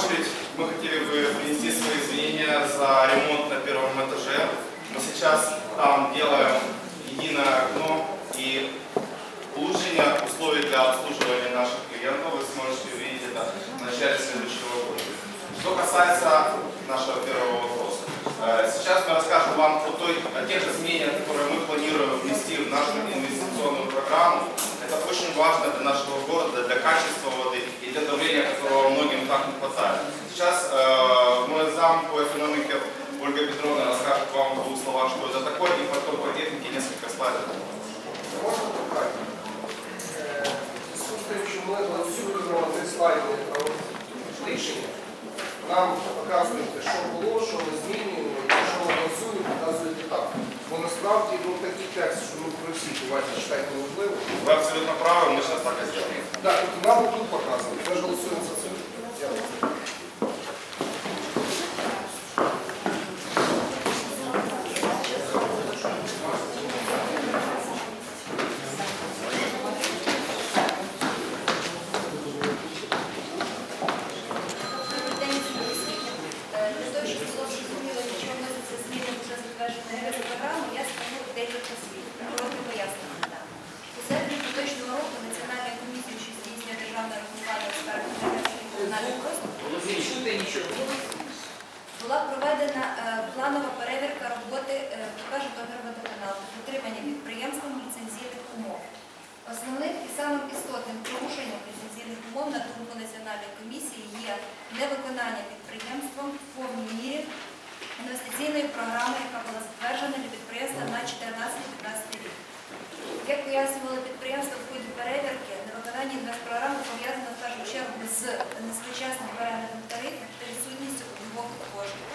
очередь мы хотели бы принести свои извинения за ремонт на первом этаже. Мы сейчас там делаем единое окно и улучшение условий для обслуживания наших клиентов. Вы сможете увидеть это в начале следующего года. Что касается нашего первого вопроса. Э, Сейчас мы расскажем вам о, той, о тех изменениях, которые мы планируем внести в нашу инвестиционную программу. Это очень важно для нашего города, для качества воды и для давления, которого многим так не хватает. Сейчас э, мой зам по экономике Ольга Петровна расскажет вам в двух словах, что это такое, и потом по технике несколько слайдов. Можна питання? Е, в зв'язку з тим, що ми голосуємо три слайди про рішення, нам показуєте, що було, що ми змінюємо, насправді ну, такий текст, що ми про всі давайте читати неможливо. Вы абсолютно правы, мы сейчас так и сделаем. Так, от нам тут показано. Ми ж голосуємо за це. Дякую. Була проведена е, планова перевірка роботи е, КП «Житомирводоканал» з дотримання підприємством ліцензійних умов. Основним і самим істотним порушенням ліцензійних умов на думку Національної комісії є невиконання підприємством в повній мірі інвестиційної програми, яка була затверджена для підприємства на 14-15 рік. Як пояснювали підприємство в ході перевірки, невиконання інвестпрограми пов'язано в першу чергу з несвоєчасним переглядом тарифів та відсутністю обігових коштів.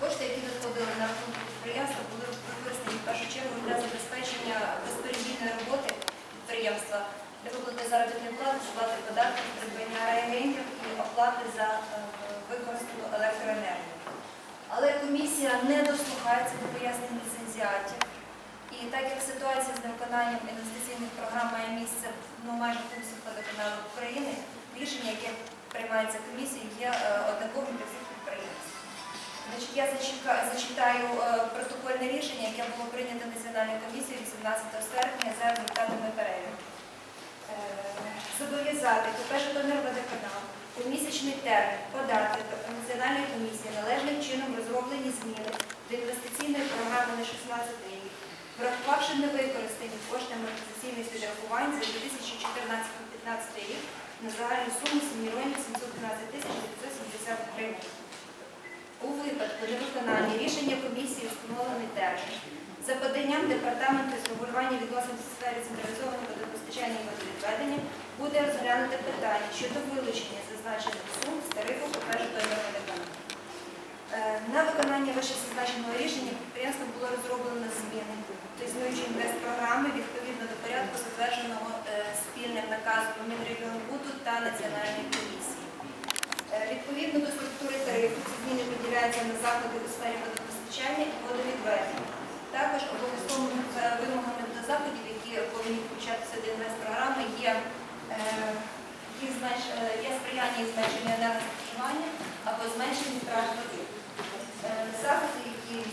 Кошти, які надходили на рахунок підприємства, були використані в першу чергу для забезпечення безперебійної роботи підприємства, для виплати заробітної плати, сплати податків, придбання реагентів і оплати за е, використану електроенергію. Але комісія не дослухається до пояснень ліцензіатів. І так як ситуація з невиконанням інвестиційних програм має місце ну, майже в усіх водоканалах України, рішення, яке приймається комісією, є е, однаковим для всіх підприємств. Значить, я зачитаю е, протокольне рішення, яке було прийнято Національною комісією 18 серпня за результатами перевірки. Е, Зобов'язати КП «Житомирводоканал» у місячний термін подати до Національної комісії належним чином розроблені зміни до інвестиційної програми на 16 рік, врахувавши невикористані кошти амортизаційних підрахувань за 2014-2015 рік на загальну суму 7 мільйонів 712 тисяч 970 гривень. У випадку невиконання рішення комісії встановлений термін. За поданням департаменту з регулювання відносин у сфері централізованого водопостачання і водовідведення буде розглянуте питання щодо вилучення зазначених сум з тарифу КП «Житомирводоканал». Е, На виконання вище зазначеного рішення підприємством було розроблено зміни до існуючої інвестпрограми відповідно до порядку, затвердженого е, спільним наказом Мінрегіонбуду та Національної комісії. Е, Відповідно до структури тарифу, ці зміни поділяються на заходи у сфері водопостачання і водовідведення. Також обов'язковими вимогами до заходів, які повинні включатися до інвестпрограми, є, є сприяння і зменшення енергоспоживання або зменшення втрат води. Е, Заходи, які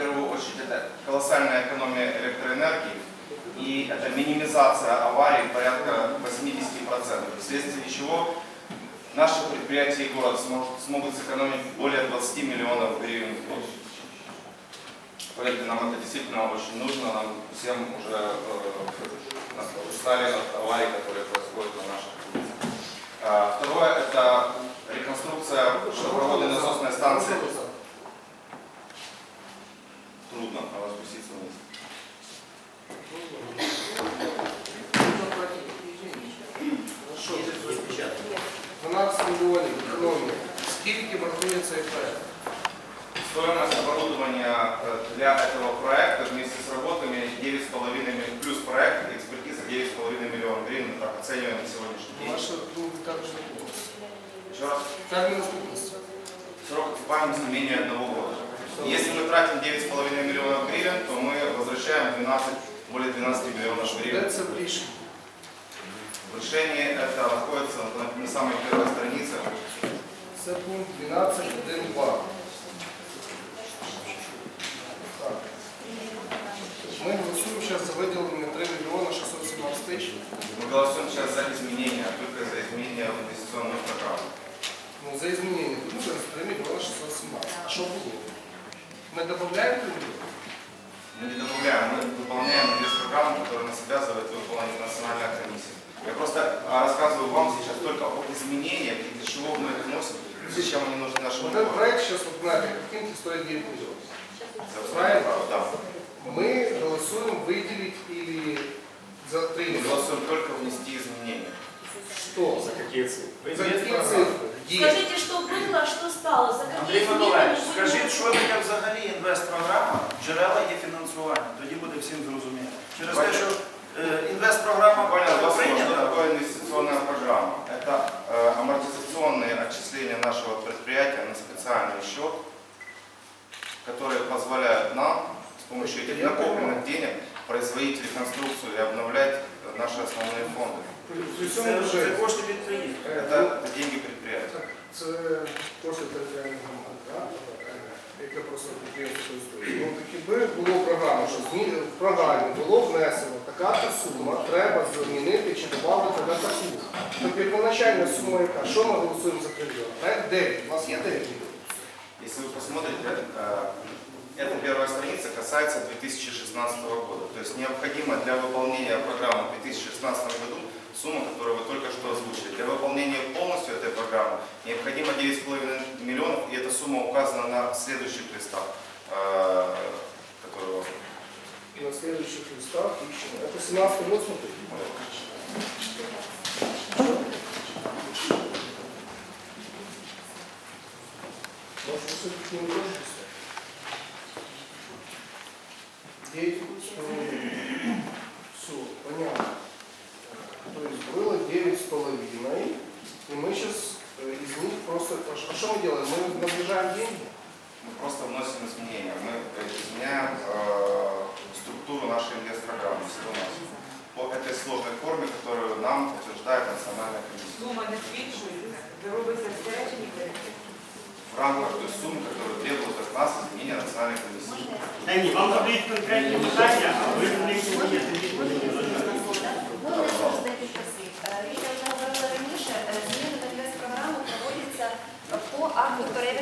первую очередь это колоссальная экономия электроэнергии и это минимизация аварий порядка 80%, вследствие чего наши предприятия и город сможет- смогут сэкономить более 20 миллионов гривен в год. Поверьте, нам это действительно очень нужно, нам всем уже э, устали от аварий, которые происходят на наших улицах. А, Второе – это реконструкция водопроводной насосной станции. Трудно, а надо спуститься вниз. Що, 12 мільйонів економії. Скільки вартує цей проект? Стоимость оборудования э, для этого проекта вместе с работами 9,5 миллионов, плюс проект, экспертиза 9,5 миллионов гривен, так оцениваем на сегодняшний день. Ваше думки також не було. Еще раз, Термін наступності. срок окупаемости менее одного года. Если мы тратим 9,5 миллионов гривен, то мы возвращаем 12, более 12 миллионов Де гривен. це в рішенні? В решении это находится на, на самой первой странице. Це пункт 12.1.2. Так. Ми голосуємо зараз за виділення 3 мільйони 617 тисяч. Мы голосуем сейчас за изменения, только за изменения в инвестиционную программу. Ну, за изменение тут зараз 3 мільйони 617. А що було? Додаємо 3 мільйони? Мы не добавляем, мы выполняем инвест-программу, которая нас обязывает выполнить национальная комиссия. Я просто а, рассказываю вам сейчас только об изменениях и для чего мы их вносим, зачем они нужны нашему Вот этот проект сейчас вот на картинке стоит 9 миллионов. Правильно? Да. Мы голосуем выделить или за 3 Мы голосуем только внести изменения. Что? За какие цифры? За какие цифры? Где? Скажите, что было, а что стало? За какие Андрій изменения Миколаївич, вы скажіть, що таке взагалі інвестпрограма, джерела є фінансування. Тоді буде всім зрозуміло. Через те, що е, інвестпрограма Понял, була вопрос, что прийнята, такое инвестиционная программа? Это э, амортизационные отчисления нашего предприятия на специальный счет, которые позволяют нам с помощью этих накопленных денег производить реконструкцию и обновлять э, наши основные фонды. При це, цьому це вже кошти підприємства. Это, это деньги предприятия. це кошти територіальної громади, так? Е, яке просто підприємство користується. Ну так якби було програма, що змі- в програмі було внесено така то сума, треба замінити чи додати на таку. Тобто первоначальна сума яка? Що ми голосуємо за трильйон? Проект 9. У нас є 9 мільйонів. Если вы посмотрите, э, эта первая страница касается 2016 года. То есть необходимо для выполнения программы в 2016 году сумма, которую вы только что озвучили. Для выполнения полностью этой программы необходимо 9,5 миллионов, и эта сумма указана на следующих листах, э, которые. И на следующих листах ищем. Это 17 год, смотрите.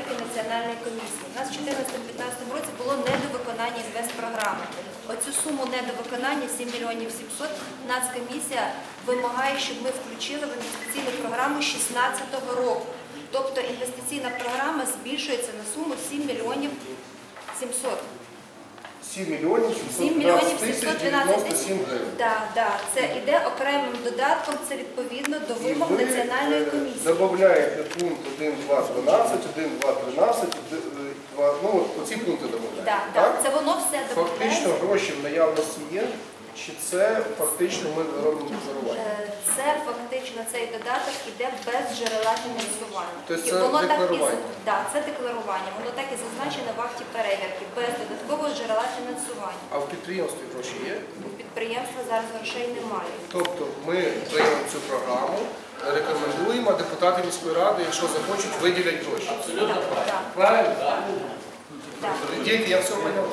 Акту Національної комісії. У нас в 2014-2015 році було недовиконання інвестпрограми. Оцю суму недовиконання 7 мільйонів 700 Нацкомісія вимагає, щоб ми включили в інвестиційну програму 2016 року. Тобто інвестиційна програма збільшується на суму 7 мільйонів 700. 7 мільйонів 712 тисяч 97 гривень. Так, це іде окремим додатком, це відповідно до вимог ви, Національної е, комісії. Додаєте пункт 1, 2, 12, 1, 2, 13, 2, ну оці пункти додаєте. Так, це воно все Фактично гроші в наявності є, чи це фактично ми робимо декларування? Е, Це фактично цей додаток іде без джерела фінансування. Тобто це воно так і декларування? да, це декларування. Воно так і зазначено в акті перевірки, без додаткового джерела фінансування. А в підприємстві гроші є? У підприємства зараз грошей немає. Тобто ми приймемо цю програму, рекомендуємо, а депутати міської ради, якщо захочуть, виділять гроші. Так, так, Правильно? так. Дети, я все понял.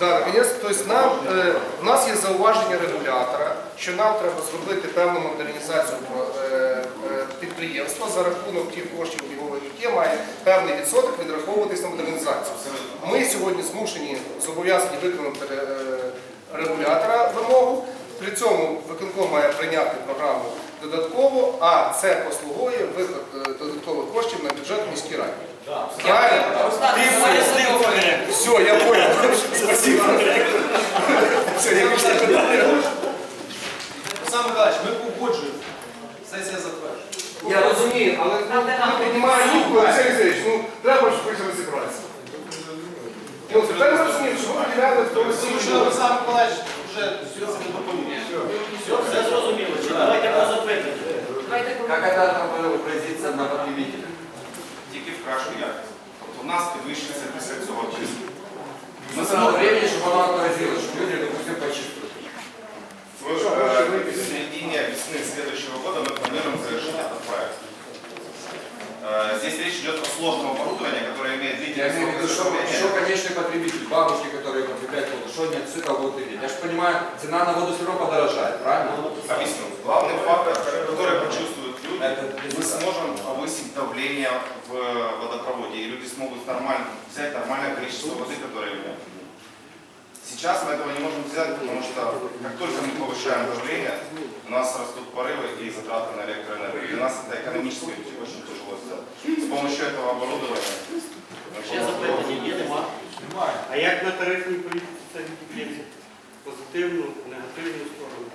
Да, наконец, то есть нам, е, в нас є зауваження регулятора, що нам треба зробити певну модернізацію е, е, підприємства за рахунок тих коштів, які яке має певний відсоток відраховуватись на модернізацію. Ми сьогодні змушені зобов'язані виконати е, регулятора вимогу При цьому виконком має прийняти програму додатково, а це послугує виход е, коштів на бюджет міській раді. Правильно? Ти пояснив коректно. Все, я понял. Спасибо. Все, я пішла питання. Олександр Миколаївич, ми погоджуємо. Сесія затверджує. Я розумію, але не піднімаю руку, Олексій Олексійович, ну треба ж хоч розібратися. Ну, тепер ми розуміємо, що ви виділяли в тому Тому що всі Олександр Миколаївич вже не доповів. Все зрозуміло. Чи давайте по запитанню. Как это там выразится на потребителя? Тільки в кращу якість. Тобто у нас підвищується після цього тиск. Мы самого времени, чтобы оно отразилось, чтобы люди, допустим, почувствовали. В э, середине весны следующего года мы планируем завершить этот проект. Э, Здесь речь идет о сложном оборудовании, которое имеет Я длительный имею в срок виду, что, что изготовления. конечный потребитель, бабушки, которые потребляют воду, что они от цикла будут иметь? Я же понимаю, цена на воду все равно подорожает, правильно? Объясню. Главный фактор, который почувствуют люди, Это мы сможем повысить давление в водопроводе, и люди смогут нормально взять нормальное количество воды, которое им необходимо. Сейчас мы этого не можем взять, потому что как только мы повышаем давление, у нас растут порывы и затраты на электроэнергию. Для нас это экономически очень тяжело сделать. С помощью этого оборудования мы Ще можем- запитання є, нема? Немає. А як на тарифній політиці це відбувається? Позитивну, негативну сторону?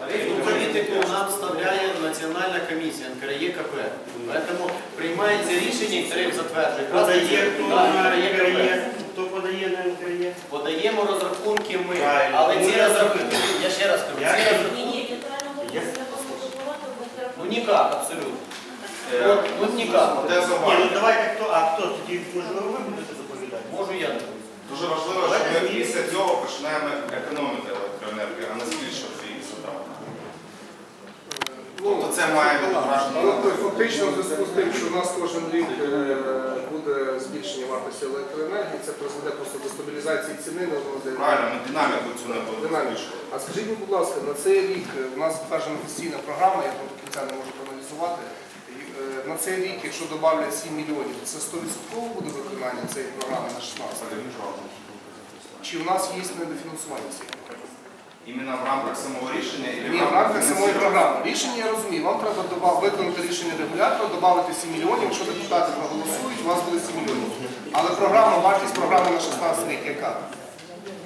Тарифну політику нам вставляє Національна комісія НКРЄКП. Тому приймається рішення і тариф затверджує. Подає хто на НКРЄКП. Хто подає на НКРЄ? Подаємо розрахунки ми, Правильно. але ці розрахунки, я ще раз кажу, Я- ці розрахунки, Ні, Я- ну інтерфейс. ніяк, абсолютно. Э, От, от ніяк. Ні, ну давайте хто, а хто тоді, можливо, ви будете доповідати? Можу я доповісти. Дуже важливо, що ми після цього починаємо економити електроенергію, а не збільшувати це має відображення. Ну, фактично, в зв'язку з тим, що у нас кожен рік е, буде збільшення вартості електроенергії, це призведе просто до стабілізації ціни на води. Правильно, ми динаміку цю не будемо. А скажіть, будь ласка, на цей рік е, у нас затверджена офіційна програма, я до кінця не можу проаналізувати. Е, На цей рік, якщо додавлять 7 мільйонів, це 100% буде виконання цієї програми на 16 Чи в нас є недофінансування цієї програми? Іменно в рамках самого рішення і Ні, в рамках самої програми. Рішення я розумію. Вам треба виконати рішення регулятора, додати 7 мільйонів. Якщо депутати проголосують, у вас буде 7 мільйонів. Але програма, вартість програми на 16 рік яка?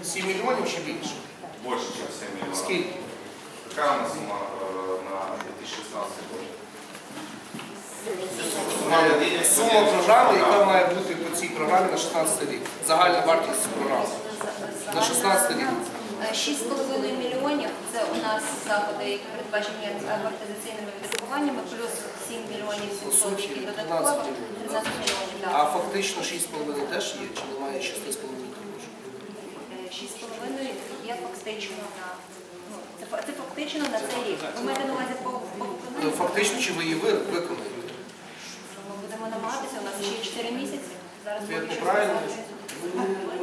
7 мільйонів чи більше? Більше, ніж 7 мільйонів. Скільки? Яка у нас сума е, на 2016 рік? Сума програми, яка має бути по цій програмі на 16 рік. Загальна вартість програми. На 16 рік. Е, 6,5 мільйонів це у нас заходи, які передбачені амортизаційними відрахуваннями, плюс 7 мільйонів 700, які додатково, 13 мільйонів. А фактично 6,5 теж є, чи немає 6,5 також? Е, 6,5 є фактично на ну, це, фа- це фактично на цей рік. Ви маєте на увазі по, по Ну, виконанню? Фактично, чи ви її ви- виконаєте? Ми будемо намагатися, у нас ще 4 місяці. Зараз Це поки що неправильно. затверджується.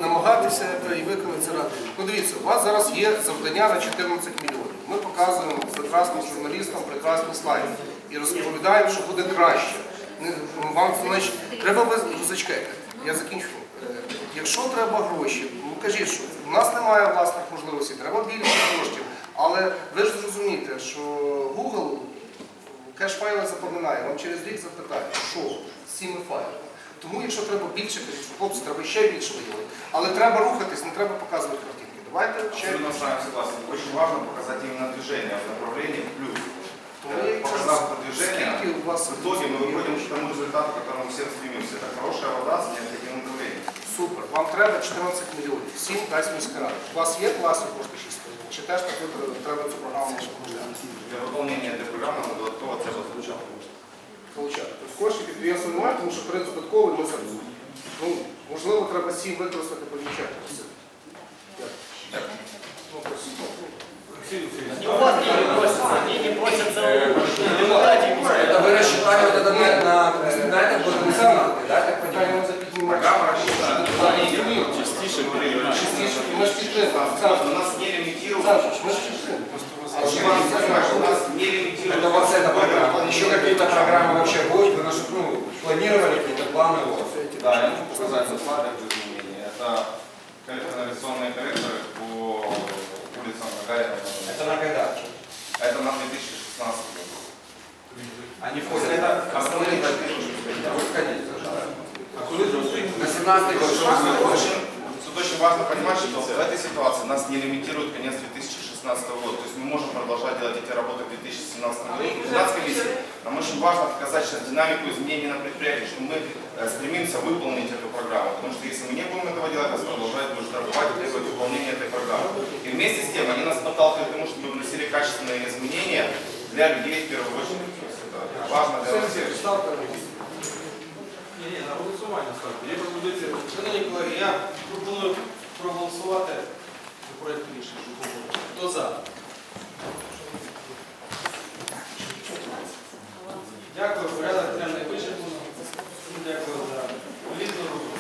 Намагатися і виконати це ради. Ну дивіться, у вас зараз є завдання на 14 мільйонів. Ми показуємо прекрасним журналістам прекрасні слайди і розповідаємо, що буде краще. Ну, Вам значить, треба ви зачекайте. Я закінчу. Е, Якщо треба гроші, ну кажіть, що у нас немає власних можливостей, треба більше коштів. Але ви ж зрозумієте, що Google кеш-файли запам'ятає, вам через рік запитає, що з цими файлами. Тому, якщо треба більше, кажіть, що хлопці, треба ще більше виділити. Але треба рухатись, не треба показувати картинки. Давайте ще Абсолютно с вами согласен. Очень важно показать именно движение в направлении в плюс. Тому Э, я і кажу, Показав движение, скільки у вас в итоге мы выходим к тому результату, к которому все стремимся. Это хорошая вода с необходимым давлением. супер. Вам треба 14 мільйонів. Всім дасть міська рада. У вас є власні кошти 6 Чи теж так ви треба цю програму розгляти? Для выполнения этой программы мы додатково це розпочали. Получати. Тобто коштів підприємства немає, тому що перед збитковий ми зараз. Ну, можливо, треба 7 використати по бюджету. Все. Дякую. Ну, просимо. І у вас деньги просяться, деньги просяться у депутатів. Это вы рассчитали вот это на, на, на это будет на 17 да, я так понимаю? Питаємо за піднімати. Программа рассчитана. Частіше Частіше говорили. Частіше. Ми ж підтримуємо. У нас не лимитируется. Саша, ми А это вот эта программа. Еще какие-то программы вообще будут? Вы наши, ну, планировали какие-то планы? Вот. Да, я могу сказать, это планы изменения. Это канализационные корректоры по улицам Гагарина. Это на Это на 2016 году. Они входят. Это остановить а на 2016 году. Выходите. На 17 год. Тут очень важно понимать, что в этой ситуации нас не лимитирует конец 2016 года. То есть мы можем продолжать делать эти работы в 2017 году. В 2012 комиссии нам очень важно показать сейчас динамику изменений на предприятии, что мы э, стремимся выполнить эту программу. Потому что если мы не будем этого делать, нас продолжает будет штрафовать и требовать выполнения этой программы. И вместе с тем они нас подталкивают к тому, чтобы мы вносили качественные изменения для людей в первую очередь. То есть это важно для нас всех. Ставте на Ні, ні, на голосування ставте. Є пропозиція. Шановні колеги, я пропоную проголосувати за проект рішення. Хто за? Дякую, порядок денний вичерпано. Всім Дякую за плідну роботу.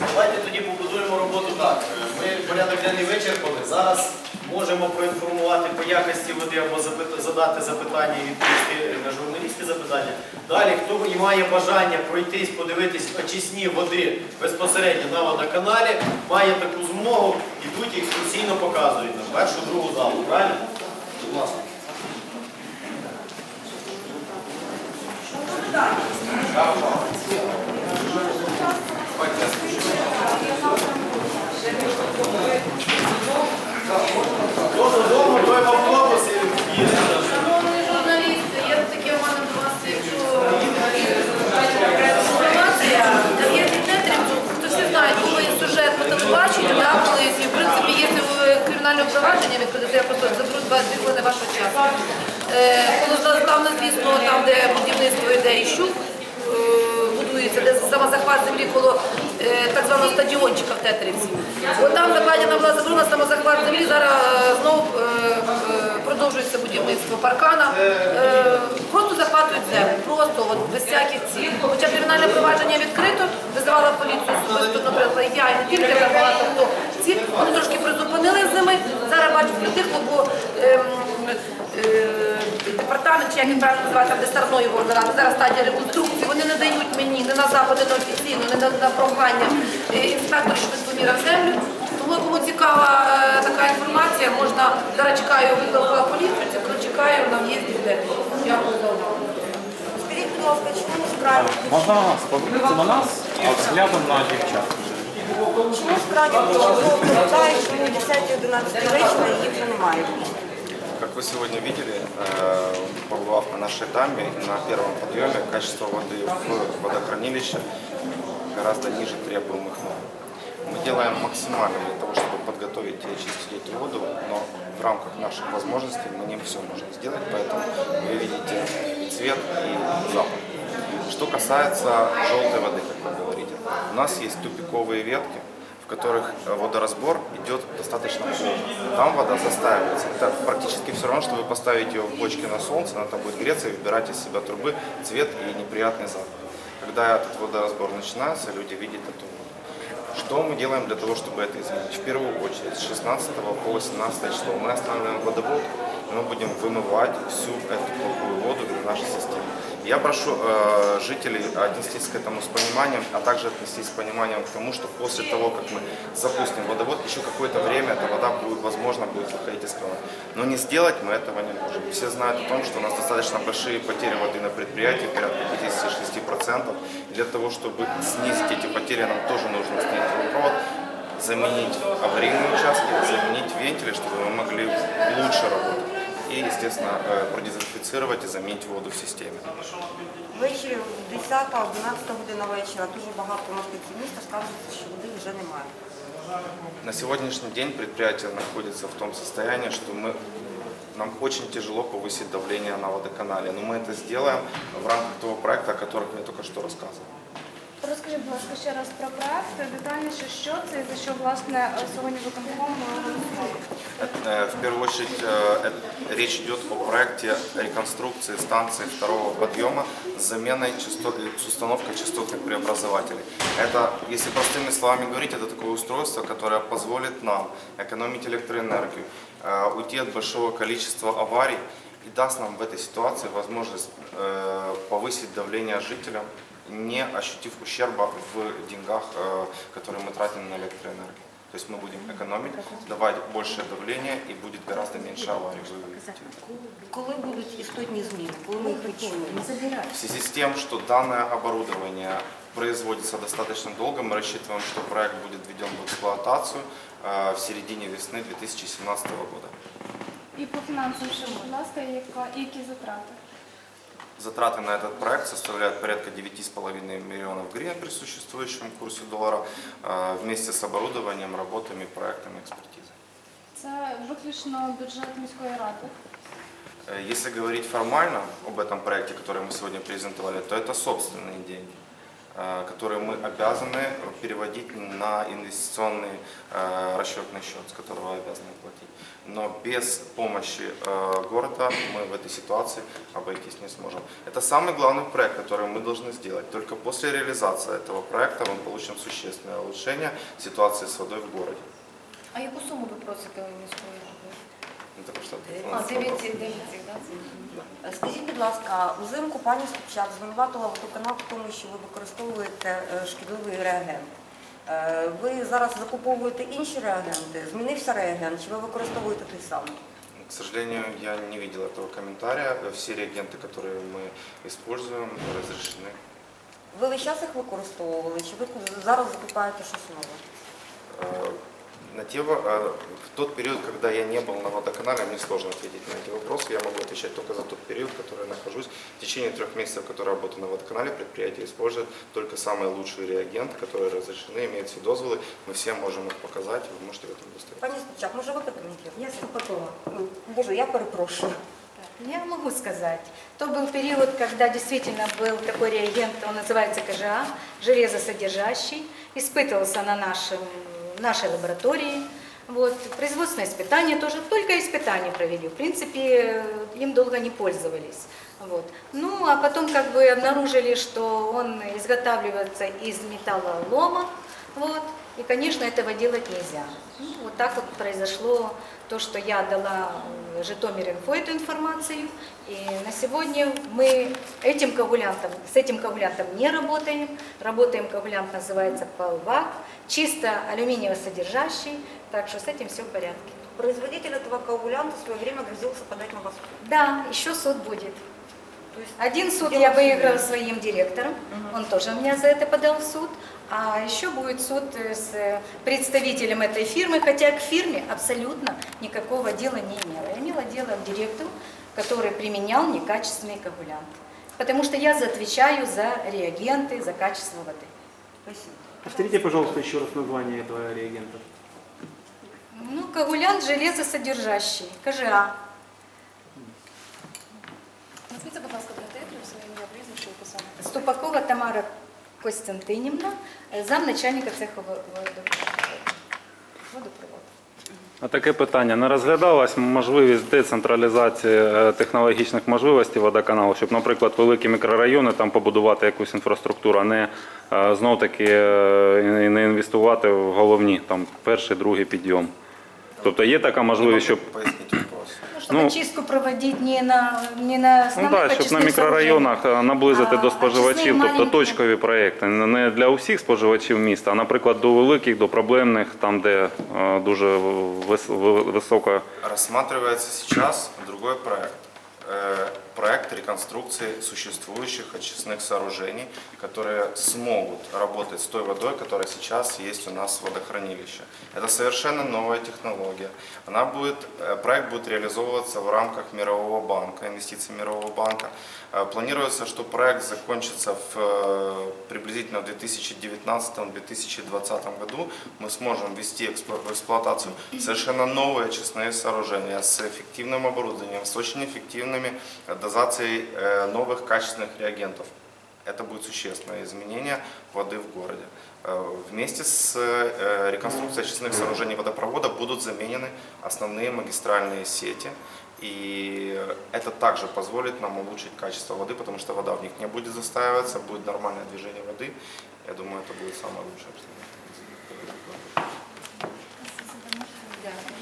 Давайте тоді побудуємо роботу так. Ми порядок денний вичерпали. Зараз можемо проінформувати по якості води або задати запитання і відповісти на журналістські запитання. Далі, хто має бажання пройтись, подивитись очисні води безпосередньо на водоканалі, має таку змогу, ідуть екскурсійно показують нам першу, другу залу. Правильно? Будь ласка. Хто додому, той в автобусі їде. Шановні журналісти, є таке в мене до вас, якщо інформація, там є підметрів, то всі знають, було і сюжет по телебаченню, да, колись, і в принципі є кримінальне провадження відкрите, я просто заберу дві хвилини вашого часу. Е, Коли заставно, звісно, там, де будівництво йде і щук, е, будується, де самозахват землі коло е, так званого стадіончика в Тетерівці. От там закладена була заборона самозахват землі, зараз е, знову е, е, продовжується будівництво паркана. Е, Просто захватують землю, просто от, без всяких цілей. Хоча кримінальне провадження відкрито, визивала поліцію особисто, наприклад, я і не тільки там багато хто. Ці вони трошки призупинили з ними. Зараз бачу притихло, бо ем, е, департамент, чи як він правильно називається, там, де старної органи, зараз стадія реконструкції, вони не дають мені не на запити, не офіційно, не на, на прохання е, інспекторів швидкоміра землю. Тому кому цікава е, така інформація, можна, зараз чекаю, викликала поліцію, ці- чекаю на в'їзді в день. Дякую за увагу. Скажіть, будь ласка, чому в? Можна на нас? Повернутися на нас, а взглядом на дівчат. Чому в крані повертають, що не 10-11 вечора їх вже немає? Как вы сегодня видели, э, побывав на нашей дамбе, на первом подъеме, качество воды в водохранилище гораздо ниже требуемых норм. Мы делаем максимально для того, чтобы подготовить и очистить эту воду, но в рамках наших возможностей мы не все можем сделать, поэтому вы видите цвет и запах. Что касается желтой воды, как вы говорите, у нас есть тупиковые ветки, в которых э, водоразбор идет достаточно плохо. Там вода застаивается. Это практически все равно, что вы поставите ее в бочке на солнце, она там будет греться и выбирать из себя трубы цвет и неприятный запах. Когда этот водоразбор начинается, люди видят эту воду. Что мы делаем для того, чтобы это изменить? В первую очередь, с 16 по 18 число мы останавливаем водовод, и мы будем вымывать всю эту плохую воду из нашей системы. Я прошу э, жителей отнестись к этому с пониманием, а также отнестись с пониманием к тому, что после того, как мы запустим водовод, еще какое-то время эта вода будет, возможно, будет выходить из крана. Но не сделать мы этого не можем. Все знают о том, что у нас достаточно большие потери воды на предприятии, порядка 56%. И для того, чтобы снизить эти потери, нам тоже нужно снять трубопровод, заменить аварийные участки, заменить вентили, чтобы мы могли лучше работать. И, естественно, э, продезинфицировать и заменить воду в системе. Ввечері 10-11 година вечора дуже багато мешканців міста скаржаться, що води вже немає. На сегодняшний день предприятие находится в том состоянии, что мы, нам очень тяжело повысить давление на водоканале, но мы это сделаем в рамках того проекта, о котором я только что рассказывал. Розкажіть, будь ласка, ще раз про проект, детальніше, що це і за що власне сьогодні виконком голосує. Э, В первую очередь э, э, речь идет о проекте реконструкции станции второго подъема с заменой частот- э, с установкой частотных преобразователей. Это, если простыми словами говорить, это такое устройство, которое позволит нам экономить электроэнергию, э, уйти от большого количества аварий и даст нам в этой ситуации возможность э, повысить давление жителям, не ощутив ущерба в деньгах, э, которые мы тратим на электроэнергию. То есть мы будем экономить, давать большее давление и будет гораздо меньше аварий. Вы увидите. Коли будуть істотні зміни, коли ми їх відчуємо? В связи с тем, что данное оборудование производится достаточно долго, мы рассчитываем, что проект будет введен в эксплуатацию э, в середине весны 2017 года. І по фінансам ще, будь ласка, яка- які затрати? Затраты на этот проект составляют порядка 9,5 миллионов гривен при существующем курсе доллара э, вместе с оборудованием, работами, проектами, экспертизой. Це виключно бюджет міської ради. Э, Если говорить формально об этом проекте, который мы сегодня презентовали, то это собственные деньги, э, которые мы обязаны переводить на инвестиционный расчетный счет, с которого обязаны платить. Но без помощи э, города мы в этой ситуации обойтись не сможем. Это самый главный проект, который мы должны сделать. Только после реализации этого проекта мы получим существенное улучшение ситуации с водой в городе. А яку суму ви просите у міської ради? Ну, так что А, 9, 9, так? Скажіть, будь ласка, узимку пані Собчак звинуватила водоканал в тому, що ви використовуєте е, шкідливий реагент. Е, Ви зараз закуповуєте інші реагенти? Змінився реагент, чи ви використовуєте той самий? К сожалению, я не видел этого комментария. Все реагенты, которые мы используем, разрешены. Ви весь час їх використовували, чи ви зараз закупаєте щось нове? Э, На те, во- э, в тот период, когда я не был на водоканале, мне сложно ответить на эти вопросы. Я могу отвечать только за тот период, в который я нахожусь. В течение трех месяцев, который я работаю на водоканале, предприятие использует только самые лучшие реагенты, которые разрешены, имеют все дозволы. Мы все можем их показать, вы можете в этом удостовериться. Пані Собчак, може ви прокоментуєте? Я Ступакова. Боже, я перепрошую. Я могу сказать. То был период, когда действительно был такой реагент, он называется КЖА, железосодержащий, испытывался на нашем, нашей лаборатории. Вот. Производственное испытание тоже, только испытания провели. В принципе, э, им долго не пользовались. Вот. Ну, а потом как бы обнаружили, что он изготавливается из металлолома. Вот. И, конечно, этого делать нельзя. Ну, вот так вот произошло то, что я дала э, Житомир Инфо эту информацию. И на сегодня мы этим коагулянтом, с этим коагулянтом не работаем. Работаем, коагулянт называется Палвак, чисто алюминиево-содержащий, так что с этим все в порядке. Производитель этого коагулянта в свое время грозился подать на вас. Да, еще суд будет. То есть Один суд я выиграла своим директором, он тоже меня за это подал в суд, а еще будет суд э, с представителем этой фирмы, хотя к фирме абсолютно никакого дела не имела Я имела дело к директору, который применял некачественный коагулянт. Потому что я отвечаю за реагенты, за качество воды. Спасибо. Повторите, пожалуйста, еще раз название этого реагента. Ну, коагулянт железосодержащий, КЖА. Назвіться, будь ласка, для театрів своє ім'я, прізвище і посаду. Ступакова Тамара Костянтинівна, е, замначальника цеху водо- водопроводу. А таке питання. Не розглядалась можливість децентралізації е, технологічних можливостей водоканалу, щоб, наприклад, великі мікрорайони там побудувати якусь інфраструктуру, а не е, знов таки е, не інвестувати в головні, там перший, другий підйом. Тобто є така можливість, щоб чтобы Ну, чистку проводить не на, не на Ну основных так, щоб на очистных мікрорайонах е, наблизити А, до споживачів, очисні тобто маленькі. точкові проекти, не для усіх споживачів міста, а, наприклад, до великих, до проблемних, там, де е, дуже вис- ви- висока Рассматривается сейчас другой проект. Проект реконструкции существующих очистных сооружений, которые смогут работать с той водой, которая сейчас есть у нас в водохранилище. Это совершенно новая технология. Она будет, э, проект будет реализовываться в рамках Мирового банка, инвестиций Мирового банка. Э, Планируется, что проект закончится в, э, приблизительно в 2019-2020 году. Мы сможем ввести в эксплуатацию совершенно новые очистные сооружения с эффективным оборудованием, с очень эффективными дозацией э, новых качественных реагентов. Это будет существенное изменение воды в городе. Э, Вместе с э, реконструкцией очистных сооружений водопровода будут заменены основные магистральные сети. И это также позволит нам улучшить качество воды, потому что вода в них не будет застаиваться, будет нормальное движение воды. Я думаю, это будет самое лучшее обслуживание. Дякую.